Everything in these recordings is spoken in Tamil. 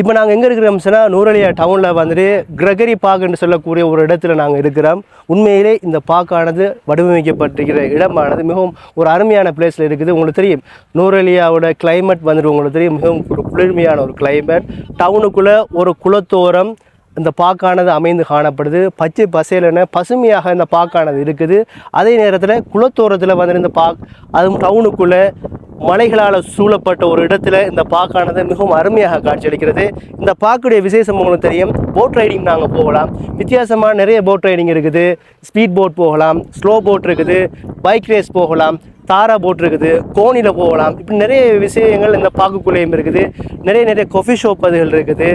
இப்போ நாங்கள் எங்கே இருக்கிறோம் சொன்னால் நூரலியா டவுனில் வந்துட்டு கிரகரி என்று சொல்லக்கூடிய ஒரு இடத்துல நாங்கள் இருக்கிறோம். உண்மையிலே இந்த பாக்கானது வடிவமைக்கப்பட்டிருக்கிற இடமானது. மிகவும் ஒரு அருமையான பிளேஸில் இருக்குது. உங்களுக்கு தெரியும் நூரலியாவோட கிளைமேட் வந்துட்டு உங்களுக்கு தெரியும். மிகவும் ஒரு குளிர்மையான ஒரு கிளைமேட் டவுனுக்குள்ளே ஒரு குளத்தோரம் இந்த பாக்கானது அமைந்து காணப்படுது. பச்சை பசையிலன பசுமையாக இந்த பாக்கானது இருக்குது. அதே நேரத்தில் குளத்தோரத்தில் வந்து இந்த பாக் அதுவும் டவுனுக்குள்ளே மலைகளால் சூழப்பட்ட ஒரு இடத்துல இந்த பாக்கானது மிகவும் அருமையாக காட்சியளிக்கிறது. இந்த பாக்குடைய விசேஷம் உங்களுக்கு தெரியும். போட் ரைடிங் நாங்கள் போகலாம். வித்தியாசமாக நிறைய போட் ரைடிங் இருக்குது. ஸ்பீட் போட் போகலாம் ஸ்லோ போட் இருக்குது பைக் ரேஸ் போகலாம் தாரா போட் இருக்குது கோணியில் போகலாம். இப்படி நிறைய விஷயங்கள் இந்த பாக்குக்குள்ளேயும் இருக்குது. நிறைய நிறைய கொஃபி ஷோ அதுகள் இருக்குது.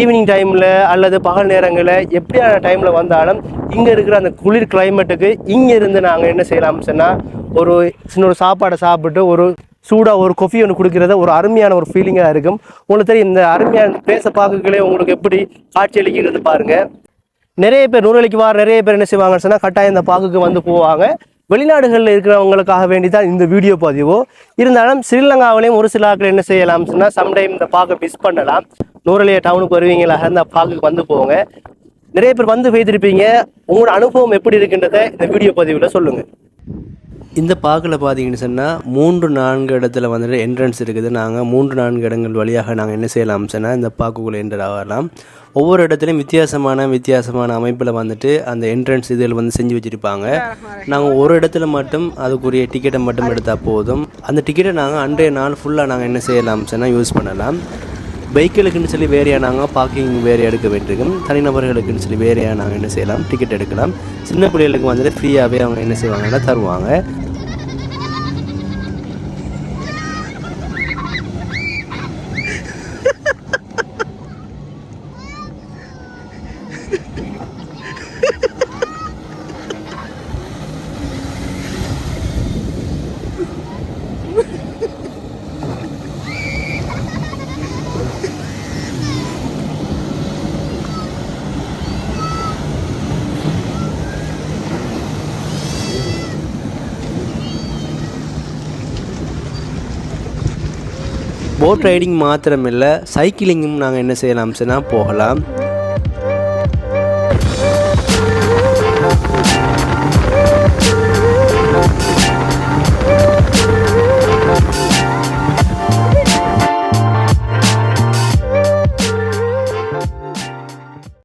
ஈவினிங் டைமில் அல்லது பகல் நேரங்களில் எப்படியான டைமில் வந்தாலும் இங்கே இருக்கிற அந்த குளிர் கிளைமேட்டுக்கு இங்கே இருந்து நாங்கள் என்ன செய்யலாம்னு சொன்னால் ஒரு சின்ன ஒரு சாப்பாடை சாப்பிட்டு ஒரு சூடாக ஒரு கொஃபி ஒன்று குடிக்கிறது ஒரு அருமையான ஒரு ஃபீலிங்காக இருக்கும். உங்களுக்கு தெரியும் இந்த அருமையான பேச பார்க்கலே உங்களுக்கு எப்படி காட்சியளிக்கிறது பாருங்கள் நிறைய பேர் நூறலிக்கு வார நிறைய பேர் என்ன செய்வாங்கன்னு சொன்னால் கட்டாயம் இந்த பாக்குக்கு வந்து போவாங்க. வெளிநாடுகளில் இருக்கிறவங்களுக்காக வேண்டி தான் இந்த வீடியோ பதிவு. இருந்தாலும் ஸ்ரீலங்காவிலையும் ஒரு சில ஆட்கள் என்ன செய்யலாம் சொன்னால் சம்டைம் இந்த பாக்கை மிஸ் பண்ணலாம். நூறலைய டவுனுக்கு வருவீங்களா இந்த பாக்குக்கு வந்து போங்க. நிறைய பேர் வந்து வைத்திருப்பீங்க உங்களோட அனுபவம் எப்படி இருக்குன்றத இந்த வீடியோ பதிவில் சொல்லுங்கள் இந்த பார்க்கில் பார்த்தீங்கன்னு சொன்னால் மூன்று நான்கு இடத்துல வந்துட்டு என்ட்ரன்ஸ் இருக்குது. நாங்கள் மூன்று நான்கு இடங்கள் வழியாக நாங்கள் என்ன செய்யலாம் சொன்னால் இந்த பார்க்குக்குள்ளே என்டர் ஆகலாம். ஒவ்வொரு இடத்துலையும் வித்தியாசமான வித்தியாசமான அமைப்பில் வந்துட்டு அந்த என்ட்ரன்ஸ் இதில் வந்து செஞ்சு வச்சுருப்பாங்க. நாங்கள் ஒரு இடத்துல மட்டும் அதுக்குரிய டிக்கெட்டை மட்டும் எடுத்தால் போதும். அந்த டிக்கெட்டை நாங்கள் அன்றைய நாள் ஃபுல்லாக நாங்கள் என்ன செய்யலாம் சொன்னால் யூஸ் பண்ணலாம். பைக்குகளுக்குன்னு சொல்லி வேறையாக நாங்கள் பார்க்கிங் வேறு எடுக்க வேண்டியிருக்கும். தனிநபர்களுக்குன்னு சொல்லி வேறையாக நாங்கள் என்ன செய்யலாம் டிக்கெட் எடுக்கலாம். சின்ன பிள்ளைகளுக்கு வந்துட்டு ஃப்ரீயாகவே அவங்க என்ன செய்வாங்கன்னா தருவாங்க. போட் ரைடிங் மாத்திரமில்லை சைக்கிளிங்கும் நாங்கள் என்ன செய்யலாம் போகலாம்.